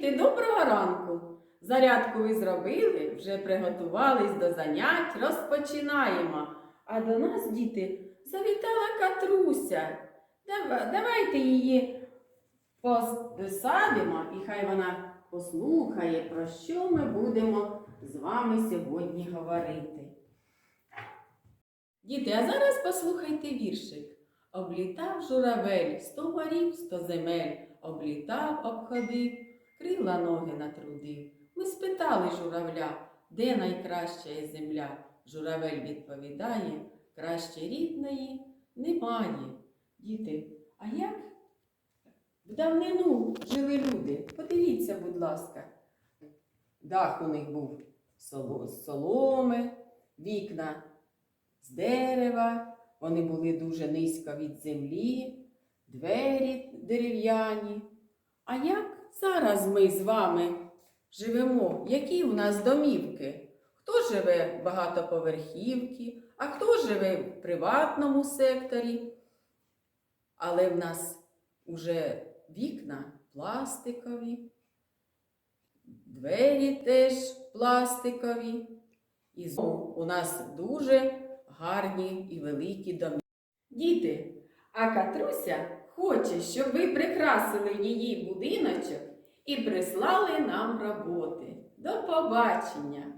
Діти, доброго ранку! Зарядку ви зробили, вже приготувались до занять, розпочинаємо. А до нас, діти, завітала Катруся. Давайте її посадимо, і хай вона послухає, про що ми будемо з вами сьогодні говорити. Діти, а зараз послухайте віршик. Облітав журавель сто морів, сто земель, облітав, обходив, крила ноги натрудив. Ми спитали журавля, де найкраща є земля. Журавель відповідає, краще рідної немає. Діти, а як в давнину жили люди? Подивіться, будь ласка. Дах у них був з соломи, вікна з дерева, вони були дуже низько від землі, двері дерев'яні. А як зараз ми з вами живемо? Які у нас домівки? Хто живе в багатоповерхівці, а хто живе в приватному секторі? Але в нас уже вікна пластикові, двері теж пластикові. І знову у нас дуже гарні і великі домі. Діти, а Катруся хоче, щоб ви прикрасили її будиночок і прислали нам роботи. До побачення!